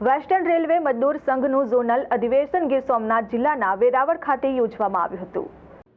Western railway મજદૂર સંઘનું zonal અધિવેશન ગીર સોમનાથ જિલ્લાના વેરાવળ ખાતે યોજવામાં આવ્યું હતું.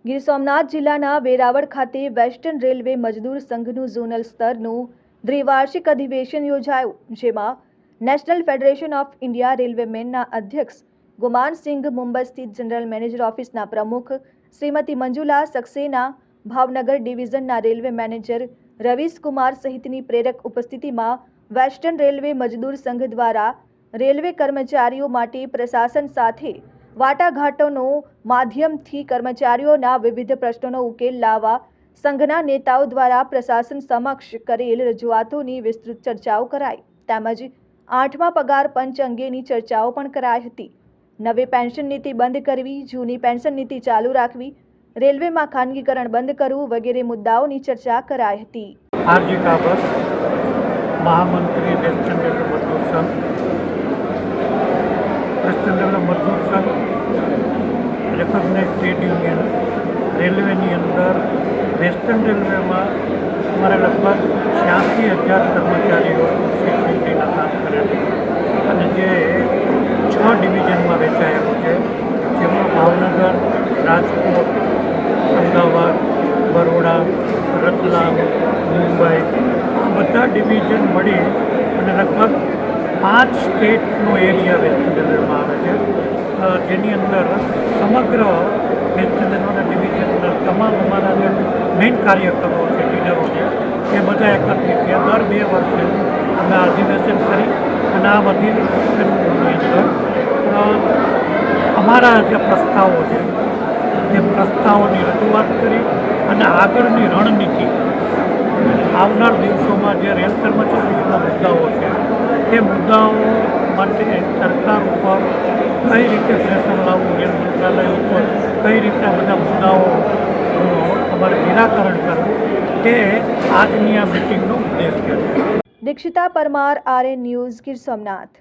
ગીર સોમનાથ જિલ્લાના વેરાવળ ખાતે વેસ્ટર્ન રેલવે મજદૂર સંઘનું ઝોનલ સ્તરનું દ્વિવાર્ષિક અધિવેશન યોજાયું, જેમાં નેશનલ ફેડરેશન ઓફ ઇન્ડિયા રેલવેમેનના અધ્યક્ષ ગુમાનસિંઘ મુંબઈ સ્થિત જનરલ મેનેજર ઓફિસના પ્રમુખ શ્રીમતી મંજુલા સક્સેના ભાવનગર ડિવિઝનના રેલવે મેનેજર રવીશ કુમાર સહિતની પ્રેરક ઉપસ્થિતિમાં વેસ્ટર્ન રેલવે મજદૂર સંઘ દ્વારા રેલવે કર્મચારીઓ માટે પ્રશાસન સાથે વાટાઘાટોનો માધ્યમથી કર્મચારીઓના વિવિધ પ્રશ્નોનો ઉકેલ લાવવા સંઘના નેતાઓ દ્વારા પ્રશાસન સમક્ષ કરેલ રજૂઆતોની વિસ્તૃત ચર્ચાઓ કરાઈ. તેમજ આઠમા પગાર પંચ અંગેની ચર્ચાઓ પણ કરાઈ હતી. નવી પેન્શન નીતિ બંધ કરવી, જૂની પેન્શન નીતિ ચાલુ રાખવી, રેલવેમાં ખાનગીકરણ બંધ કરવું વગેરે મુદ્દાઓની ચર્ચા કરાઈ હતી. મહામંત્રી રેલવે મજદૂર સંઘ વેસ્ટર્ન રેલવે મજદૂર રેકોગ્નાઇઝ ટ્રેડ યુનિયન રેલવેની અંદર વેસ્ટર્ન રેલવેમાં અમારે લગભગ છ્યાસી હજાર કર્મચારીઓ સેક્યુરિટીના કામ કરેલી અને જે છ ડિવિઝનમાં વેચાયેલું છે, જેમાં ભાવનગર, રાજકોટ, અમદાવાદ, બરોડા, રતલામ, મુંબઈ, આ બધા ડિવિઝન મળી અને લગભગ પાંચ સ્ટેટનો એરિયા વેસ્ટર્ન રેલવેમાં આવે છે. જેની અંદર સમગ્ર વેસ્ટર્ન રેલવેના ડિવિઝનના તમામ અમારા જે મેઇન કાર્યકરો છે, લીડરો છે, એ બધા એકત્રિત થયા. દર બે વર્ષે અમે અધિવેશન કરી અને આ અધિવેશનની અંદર અમારા જે પ્રસ્તાવો છે, એ પ્રસ્તાવોની રજૂઆત કરી અને આગળની રણનીતિ આવનાર દિવસોમાં જે રેલ કર્મચારીઓના મુદ્દાઓ છે તે મુદ્દાઓ માટે સરકાર ઉપર કઈ રીતે પ્રેશર લાવવું રેલ મંત્રાલય ઉપર કઈ રીતે આ બધા મુદ્દાઓ અ, અમારે નિરાકરણ કરવું તે આજની આ મિટિંગનો ઉદ્દેશ્ય છે દીક્ષિતા પરમાર આરએન ન્યૂઝ ગીર સોમનાથ